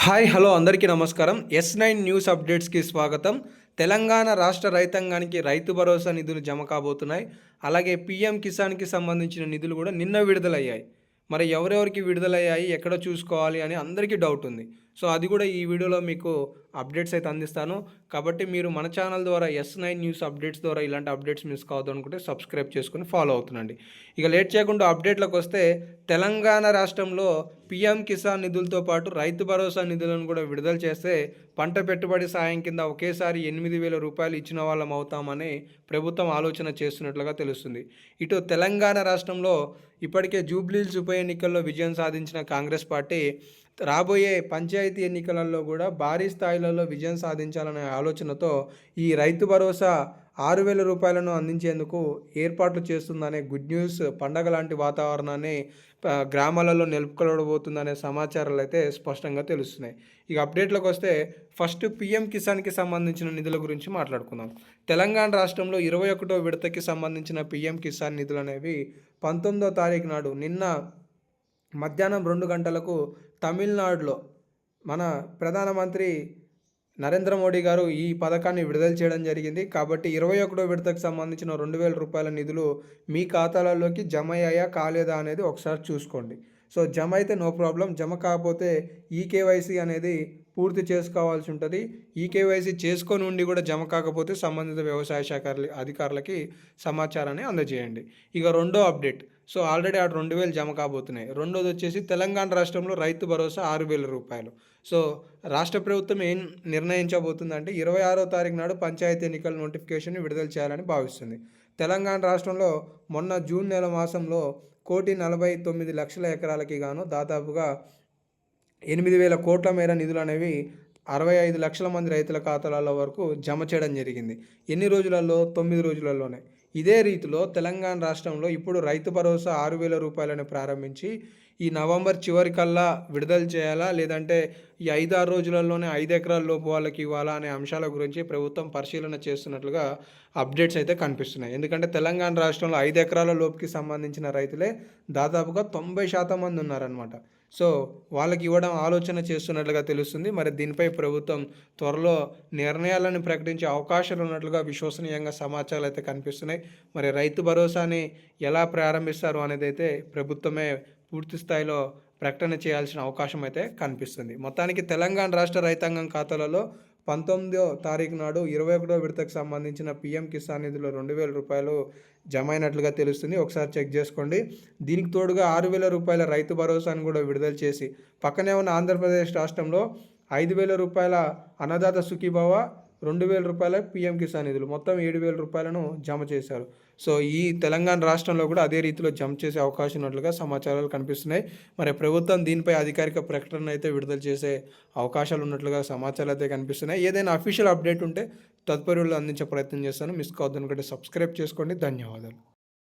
Hi hello అందరికీ నమస్కారం. Yes nine news అప్డేట్స్కి స్వాగతం. తెలంగాణ రాష్ట్ర రైతాంగానికి రైతు భరోసా నిధులు జమ కాబోతున్నాయి. అలాగే పీఎం కిసాన్కి సంబంధించిన నిధులు కూడా నిన్న విడుదలయ్యాయి. మరి ఎవరెవరికి విడుదలయ్యాయి? ఎక్కడ చూసుకోవాలి? అని అందరికీ డౌట్ ఉంది. సో అది కూడా ఈ వీడియోలో మీకు అప్డేట్స్ అయితే అందిస్తాను. కాబట్టి మీరు మన ఛానల్ ద్వారా ఎస్ నైన్ న్యూస్ అప్డేట్స్ ద్వారా ఇలాంటి అప్డేట్స్ మిస్ కావద్దు అనుకుంటే సబ్స్క్రైబ్ చేసుకుని ఫాలో అవుతుండండి. ఇక లేట్ చేయకుండా అప్డేట్లకు వస్తే తెలంగాణ రాష్ట్రంలో పీఎం కిసాన్ నిధులతో పాటు రైతు భరోసా నిధులను కూడా విడుదల చేస్తే పంట పెట్టుబడి సాయం కింద ఒకేసారి ఎనిమిది వేల రూపాయలు ఇచ్చిన వాళ్ళం అవుతామని ప్రభుత్వం ఆలోచన చేస్తున్నట్లుగా తెలుస్తుంది. ఇటు తెలంగాణ రాష్ట్రంలో ఇప్పటికే జూబ్లీల్స్ ఉప ఎన్నికల్లో విజయం సాధించిన కాంగ్రెస్ పార్టీ రాబోయే పంచాయతీ ఎన్నికలలో కూడా భారీ స్థాయిలలో విజయం సాధించాలనే ఆలోచనతో ఈ రైతు భరోసా ఆరు వేల రూపాయలను అందించేందుకు ఏర్పాట్లు చేస్తుందనే గుడ్ న్యూస్. పండగ లాంటి వాతావరణాన్ని గ్రామాలలో నిలుపుకోబోతుందనే సమాచారాలు అయితే స్పష్టంగా తెలుస్తున్నాయి. ఇక అప్డేట్లకు వస్తే ఫస్ట్ పిఎం కిసాన్కి సంబంధించిన నిధుల గురించి మాట్లాడుకుందాం. తెలంగాణ రాష్ట్రంలో ఇరవై ఒకటో విడతకి సంబంధించిన పిఎం కిసాన్ నిధులు అనేవి పంతొమ్మిదో తారీఖు నాడు నిన్న మధ్యాహ్నం రెండు గంటలకు తమిళనాడులో మన ప్రధానమంత్రి నరేంద్ర మోడీ గారు ఈ పథకాన్ని విడుదల చేయడం జరిగింది. కాబట్టి ఇరవై ఒకటో విడతకు సంబంధించిన రెండు వేల రూపాయల నిధులు మీ ఖాతాలలోకి జమ అయ్యా కాలేదా అనేది ఒకసారి చూసుకోండి. సో జమ అయితే నో ప్రాబ్లం. జమ కాకపోతే ఈ కేవైసీ అనేది పూర్తి చేసుకోవాల్సి ఉంటుంది. ఈ కేవైసీ చేసుకొని ఉండి కూడా జమ కాకపోతే సంబంధిత వ్యవసాయ శాఖ అధికారులకి సమాచారాన్ని అందజేయండి. ఇక రెండో అప్డేట్. సో ఆల్రెడీ ఆడు రెండు వేలు జమ కాబోతున్నాయి. రెండోది వచ్చేసి తెలంగాణ రాష్ట్రంలో రైతు భరోసా ఆరు వేల రూపాయలు. సో రాష్ట్ర ప్రభుత్వం ఏం నిర్ణయించబోతుందంటే ఇరవై ఆరో తారీఖు నాడు పంచాయతీ ఎన్నికల నోటిఫికేషన్ విడుదల చేయాలని భావిస్తుంది. తెలంగాణ రాష్ట్రంలో మొన్న జూన్ నెల మాసంలో కోటి నలభై తొమ్మిది లక్షల ఎకరాలకి గాను దాదాపుగా ఎనిమిది వేల కోట్ల మేర నిధులు అనేవి అరవై ఐదు లక్షల మంది రైతుల ఖాతాలలో వరకు జమ చేయడం జరిగింది. ఎన్ని రోజులలో? తొమ్మిది రోజులలోనే. ఇదే రీతిలో తెలంగాణ రాష్ట్రంలో ఇప్పుడు రైతు భరోసా ఆరు వేల రూపాయలను ప్రారంభించి ఈ నవంబర్ చివరికల్లా విడుదల చేయాలా? లేదంటే ఈ ఐదు ఆరు రోజులలోనే ఐదు ఎకరాల లోపు వాళ్ళకి ఇవ్వాలా అనే అంశాల గురించి ప్రభుత్వం పరిశీలన చేస్తున్నట్లుగా అప్డేట్స్ అయితే కనిపిస్తున్నాయి. ఎందుకంటే తెలంగాణ రాష్ట్రంలో ఐదు ఎకరాల లోపుకి సంబంధించిన రైతులే దాదాపుగా తొంభై శాతం మంది ఉన్నారనమాట సో వాళ్ళకి ఇవ్వడం ఆలోచన చేస్తున్నట్లుగా తెలుస్తుంది. మరి దీనిపై ప్రభుత్వం త్వరలో నిర్ణయాలను ప్రకటించే అవకాశాలు ఉన్నట్లుగా విశ్వసనీయంగా సమాచారాలు అయితే కనిపిస్తున్నాయి. మరి రైతు భరోసాని ఎలా ప్రారంభిస్తారు అనేది అయితే ప్రభుత్వమే పూర్తి స్థాయిలో ప్రకటన చేయాల్సిన అవకాశం అయితే కనిపిస్తుంది. మొత్తానికి తెలంగాణ రాష్ట్ర రైతాంగం ఖాతాలలో పంతొమ్మిదో తారీఖు నాడు ఇరవై ఒకటో విడతకు సంబంధించిన పిఎం కిసాన్ నిధులు రెండు వేల రూపాయలు జమ అయినట్లుగా తెలుస్తుంది. ఒకసారి చెక్ చేసుకోండి. దీనికి తోడుగా ఆరు వేల రూపాయల రైతు భరోసాను కూడా విడుదల చేసి పక్కనే ఉన్న ఆంధ్రప్రదేశ్ రాష్ట్రంలో ఐదు వేల రూపాయల అన్నదాత సుఖీభావ రెండు వేల రూపాయల పీఎం కిసాన్ నిధులు. మొత్తం ఏడు వేల రూపాయలను జమ చేశారు. సో ఈ తెలంగాణ రాష్ట్రంలో కూడా అదే రీతిలో జమ చేసే అవకాశం ఉన్నట్లుగా సమాచారాలు కనిపిస్తున్నాయి. మరి ప్రభుత్వం దీనిపై అధికారిక ప్రకటన అయితే విడుదల చేసే అవకాశాలు ఉన్నట్లుగా సమాచారాలు అయితే కనిపిస్తున్నాయి. ఏదైనా అఫీషియల్ అప్డేట్ ఉంటే తదుపరి అందించే ప్రయత్నం చేస్తాను. మిస్ కావద్దు సబ్స్క్రైబ్ చేసుకోండి. ధన్యవాదాలు.